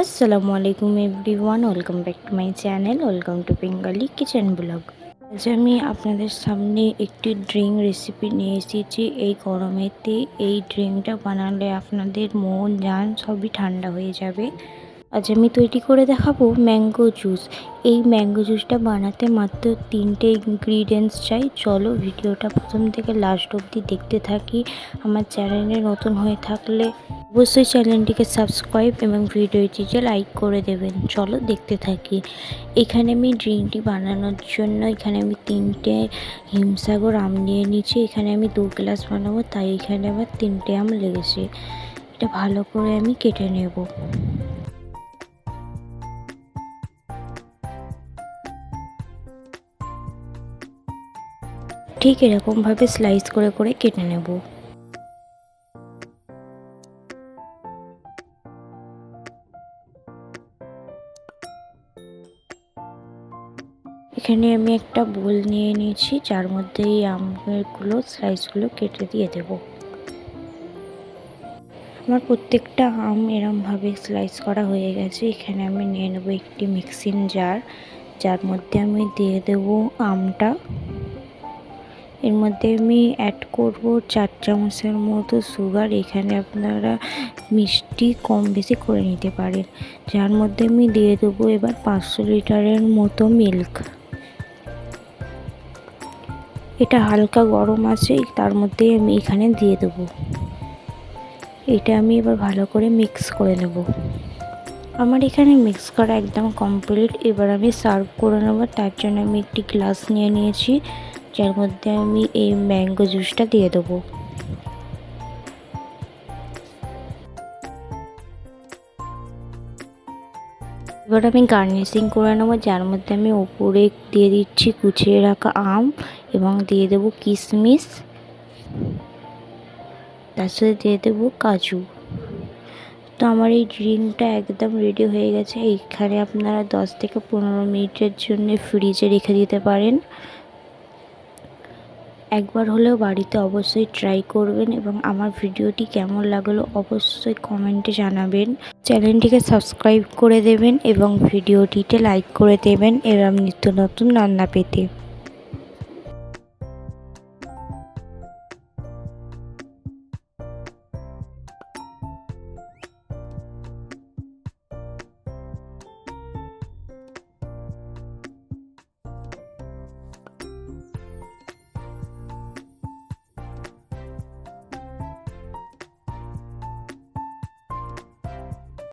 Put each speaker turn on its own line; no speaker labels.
আসসালামু আলাইকুম everyone welcome back to my channel welcome to Bengali kitchen blog আজ আমি আপনাদের সামনে একটি ড্রিঙ্ক রেসিপি নিয়ে এসেছি। এই গরমেতে এই ড্রিঙ্কটা বানালে আপনাদের মন যান সবই ঠান্ডা হয়ে যাবে। আজ আমি তৈরি করে দেখাবো ম্যাঙ্গো জুস এই ম্যাঙ্গো জুসটা বানাতে মাত্র তিনটে ইনগ্রিডিয়েন্টস চাই। চলো ভিডিওটা প্রথম থেকে লাস্ট অবধি দেখতে থাকি। আমার চ্যানেলে নতুন হয়ে থাকলে অবশ্যই চ্যানেলটিকে সাবস্ক্রাইব এবং ভিডিওটিকে লাইক করে দেবেন, চলো দেখতে থাকি। এখানে আমি ড্রিঙ্কটি বানানোর জন্য এখানে আমি তিনটে হিমসাগর আম নিয়ে নিয়েছি, এখানে আমি দু গ্লাস বানাবো, তাই এখানে আমার তিনটে আম লেগেছে। এটা ভালো করে আমি কেটে নেব। ঠিক এরকমভাবে স্লাইস করে করে কেটে নেব। এখানে আমি একটা বোল নিয়ে নিয়েছি, যার মধ্যে এই আমগুলো স্লাইসগুলো কেটে দিয়ে দেব। আমার প্রত্যেকটা আম এরমভাবে স্লাইস করা হয়ে গেছে। এখানে আমি নিয়ে নেব একটি মিক্সিং জার যার মধ্যে আমি দিয়ে দেব আমটা। এর মধ্যে আমি অ্যাড করব চার চামচের মতো সুগার এখানে আপনারা মিষ্টি কম বেশি করে নিতে পারেন। যার মধ্যে আমি দিয়ে দেবো এবার পাঁচশো লিটারের মতো মিল্ক এটা হালকা গরম আছে, তার মধ্যেই আমি এখানে দিয়ে দেবো। এটা আমি এবার ভালো করে মিক্স করে নেব। আমার এখানে মিক্স করা একদম কমপ্লিট এবার আমি সার্ভ করে নেব, তার জন্য আমি একটি গ্লাস নিয়ে নিয়েছি, যার মধ্যে আমি এই ম্যাঙ্গো জুসটা দিয়ে দেবো। এবার আমি গার্নিশিং করে নেব, যার মধ্যে আমি ওপরে দিয়ে দিচ্ছি কুচিয়ে রাখা আম এবং দিয়ে দেবো কিশমিশ তার সাথে দিয়ে দেবো কাজু। তো আমার এই ড্রিঙ্কটা একদম রেডি হয়ে গেছে। এইখানে আপনারা দশ থেকে পনেরো মিনিটের জন্য ফ্রিজে রেখে দিতে পারেন। একবার হলেও বাড়িতে অবশ্যই ট্রাই করবেন এবং আমার ভিডিওটি কেমন লাগল অবশ্যই কমেন্টে জানাবেন। চ্যানেলটিকে সাবস্ক্রাইব করে দেবেন এবং ভিডিওটিতে লাইক করে দেবেন। এরম নিত্য নতুন রান্না পেতে।